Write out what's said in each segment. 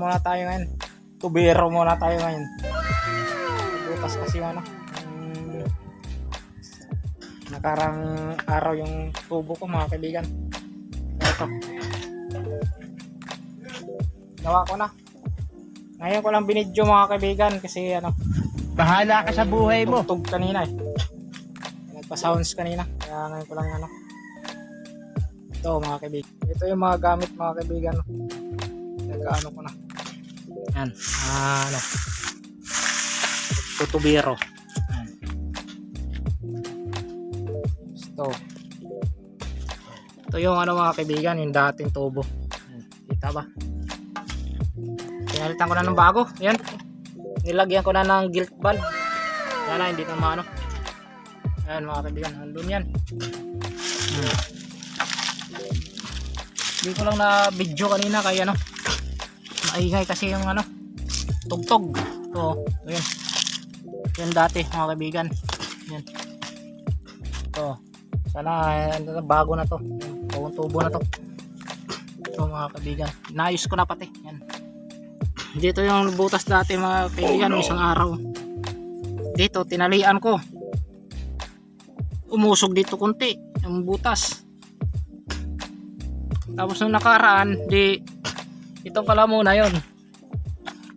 muna tayo ngayon. Tubero muna tayo ngayon. Butas kasi yung ano. yung nakarang araw yung tubo ko mga kaibigan. Ito. Gawa ko na. Ngayon ko lang binidyo mga kaibigan kasi ano, Bahala ka sa buhay mo. tugtog kanina eh. Nagpa-sounds kanina. Kaya ngayon ko lang ano. Ito mga kaibigan. Ito yung mga gamit mga kaibigan. Nagkaano ko na. Yan. Ah, ano. Tutubiro. Yan. Ito. Ito yung ano mga kaibigan. Yung dating tubo. Yan. Kita ba? Pinalitan ko na ng bago. Yan. Nilagyan ko na ng gilt bulb. Yan na, hindi na maano. Ayan mga kaibigan, andun yan. Hmm. Hindi ko lang na video kanina kaya ano. Maingay kasi yung ano. Tugtog. Ito yun. Yan dati mga kaibigan. Yan. Ito. Sana eh, bago na to. Yung tubo na to. Ito mga kaibigan. Naayos ko na pati. Yan. Dito yung butas dati mga kaibigan isang araw. Dito tinalian ko. Umusog dito konti yung butas. Tapos nung nakaraan, di ito pala muna yon.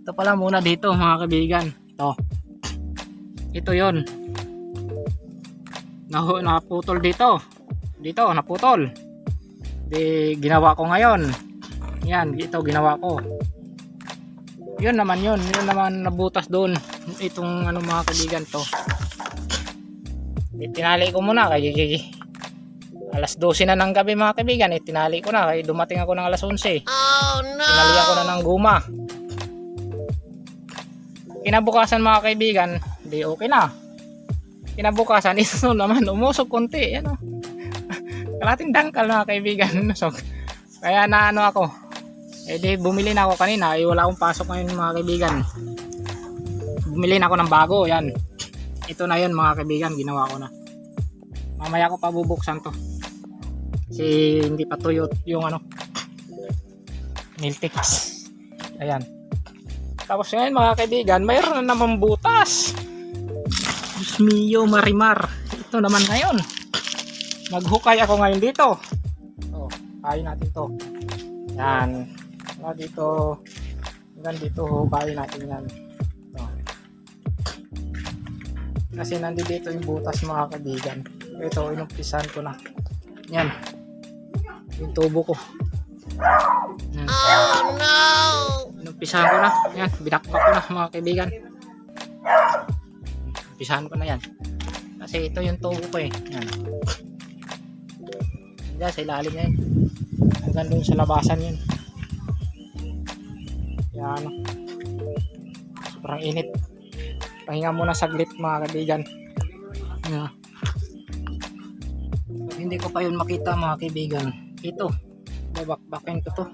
Ito pala muna dito mga kaibigan. Ito. Ito yon. Nahu naputol dito. Dito naputol. Di ginawa ko ngayon. Yan, ito ginawa ko yun naman yun yun naman nabutas doon itong ano mga kaibigan to tinali ko muna kay alas 12 na ng gabi mga kaibigan. Eh, tinali ko na. Kay dumating ako ng alas 11 oh no! Tinalihan ko na ng guma. Kinabukasan mga kaibigan di okay na. Kinabukasan ito naman umusog konti yan o kalating dangkal mga kaibigan so, kaya na ano ako eh di bumili na ako kanina, eh wala akong pasok ngayon mga kaibigan. Bumili na ako ng bago, yan. Ito na yun mga kaibigan, ginawa ko na. Mamaya ko pa bubuksan to. Kasi hindi pa tuyo yung ano, Niltex. Ayan. Tapos ngayon mga kaibigan, mayroon na naman butas. Diyos mio, marimar. Ito naman ngayon. Maghukay ako ngayon dito. Oh, kain natin to. Yan. Ah, dito hanggang dito hukayin natin yan ito. kasi nandito dito yung butas mga kaibigan ito inumpisan ko na yan yung tubo ko yan. oh no inumpisahan ko na yan binakbak ko na mga kaibigan umpisahan ko na yan kasi ito yung tubo ko eh yan yan sa ilalim yan hanggang doon sa labasan yun yan. Sobrang init. Pahinga muna saglit mga kaibigan. Yan. Hindi ko pa yun makita mga kaibigan. Ito. Babakbakin ko to.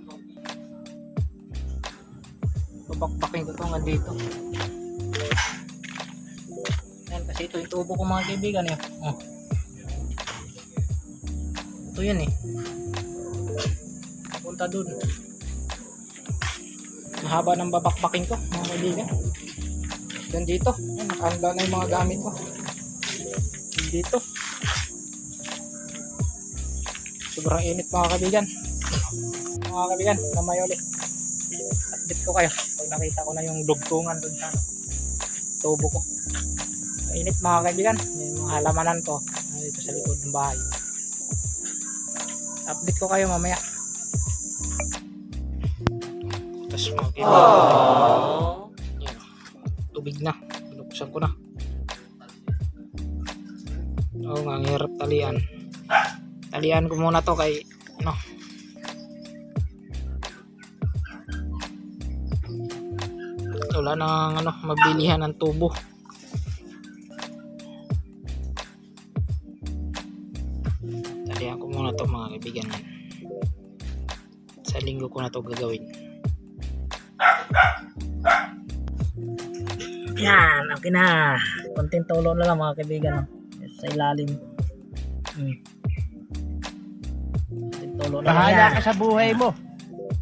Babakbakin ko to nga dito. Yan kasi ito yung tubo ko mga kaibigan eh. Oh. Ito yan eh. Punta dun mahaba ng babakbakin ko mga kaibigan yan dito yan, nakahanda na yung mga gamit ko dito sobrang init mga kaibigan mga kaibigan mamaya ulit update ko kayo pag nakita ko na yung dugtungan doon sa tubo ko init mga kaibigan may mga halamanan ko dito sa likod ng bahay update ko kayo mamaya tapos kaibigan. Yan. Tubig na. Binuksan ko na. Nga, ang hirap talian. Talian ko muna to kay ano. Wala nang ano, mabilihan ng tubo. Talian ko muna to mga kaibigan. Sa linggo ko na to gagawin. Yan, okay na. Konting tulo na lang mga kaibigan. no? Sa ilalim. Hmm. Puno na Bahala ka sa buhay mo.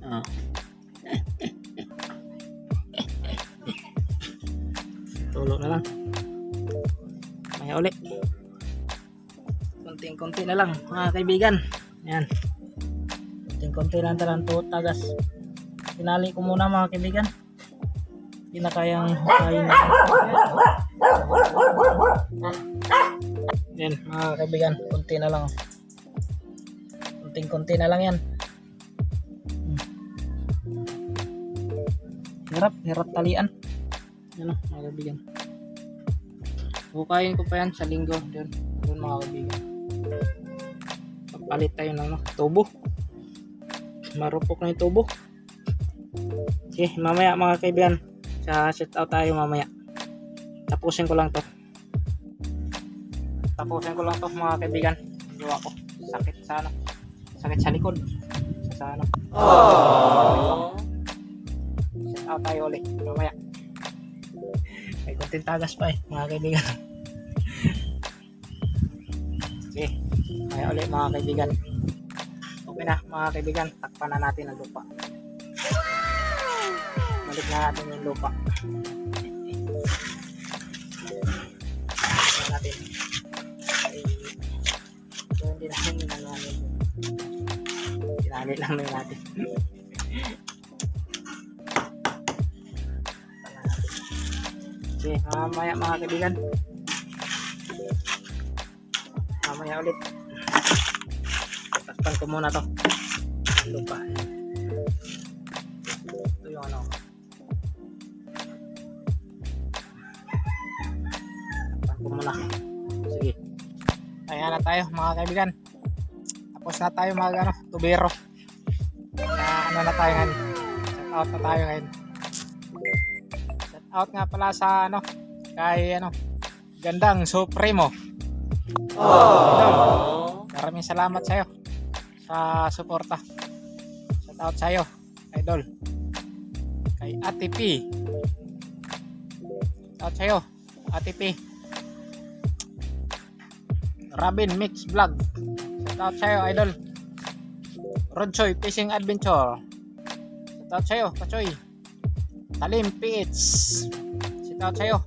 Oh. Tulo na lang. Kaya uli. Kunting-kunti na lang mga kaibigan. Yan. Kunting-kunti lang talang tuot tagas. Pinali ko muna mga kaibigan. Hindi na kayang hukayin. Yan mga kaibigan. Kunti na lang. Kunting-kunti na lang yan. Hirap, hirap talian. Yan o, mga kaibigan. Hukayin ko pa yan sa linggo. Doon, doon mga kaibigan. Papalit tayo ng tubo. Marupok na yung tubo. Okay, mamaya mga kaibigan. Sa set out tayo mamaya. Tapusin ko lang to. Tapusin ko lang to mga kaibigan. Gawa ko. Sakit sa ano. Sakit sa likod. Sa ano. Set out tayo ulit. Mamaya. May kunting tagas pa eh, mga kaibigan. Sige. Mamaya ulit mga kaibigan. Okay na mga kaibigan. Takpan na natin ang lupa. Balik na natin yung lupa. Takpan natin. Ay, so hindi natin inanuhan yun. Tinali lang na natin. Okay, mamaya mga kaibigan. Mamaya ulit. Takpan ko muna to. Lupa. Ito yung ano. Takpan ko muna. Sige. Ayan na tayo mga kaibigan. Tapos na tayo mga ano, tubero. Na ano na tayo ngayon. Shout out na tayo ngayon. Out nga pala sa ano kay ano gandang Supremo. Idol, maraming salamat sa iyo sa suporta. Shout out sa iyo idol. Kay Ate P. Shout out sa iyo Ate P. Robin Mix Vlog shout out sa iyo idol. Rodchoy Fishing Adventure. Shout out sa iyo Kachoy Talim PH Shout out sa'yo.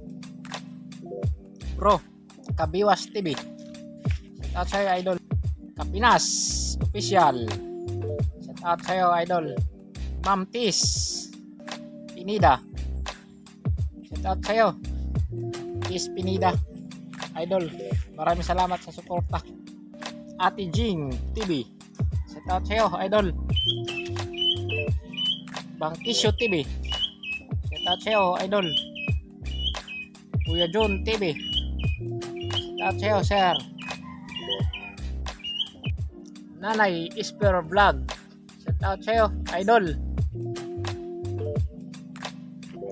Bro Kabiwas TV Shout out sa'yo idol. Kapinas Official. Shout out sa'yo idol. Ma'am Tis Pinida. Shout out sa'yo Tis Pinida. Idol Maraming salamat sa suporta Ate Jing TV Shout out sa'yo idol Bangkisyo TV Shout out sa'yo, idol. Kuya John TV. Shout out sa'yo, sir. Nanay Isper Vlog. Shout out sa'yo, idol.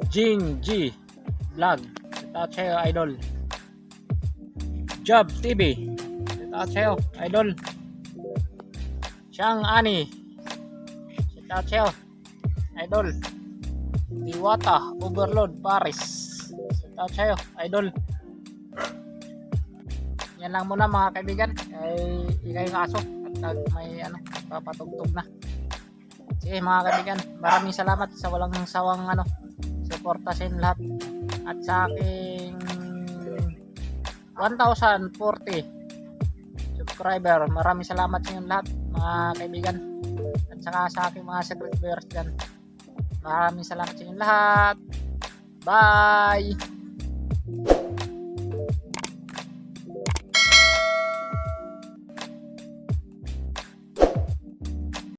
Jing G Vlog. Shout out sa'yo, idol. Job TV. Out sa'yo, idol. Siyang Ani. Shout out sa'yo, idol. Diwata, Overload, Paris. Shout out sa'yo, idol. Yan lang muna mga kaibigan. Ay, ikay yung aso. At may ano, papatugtog na. Sige mga kaibigan, maraming salamat sa walang sawang ano, suporta sa lahat. At sa aking 1,040 subscriber, maraming salamat sa inyo lahat mga kaibigan. At saka sa aking mga secret viewers dyan. Maraming salamat sa inyo lahat. Bye!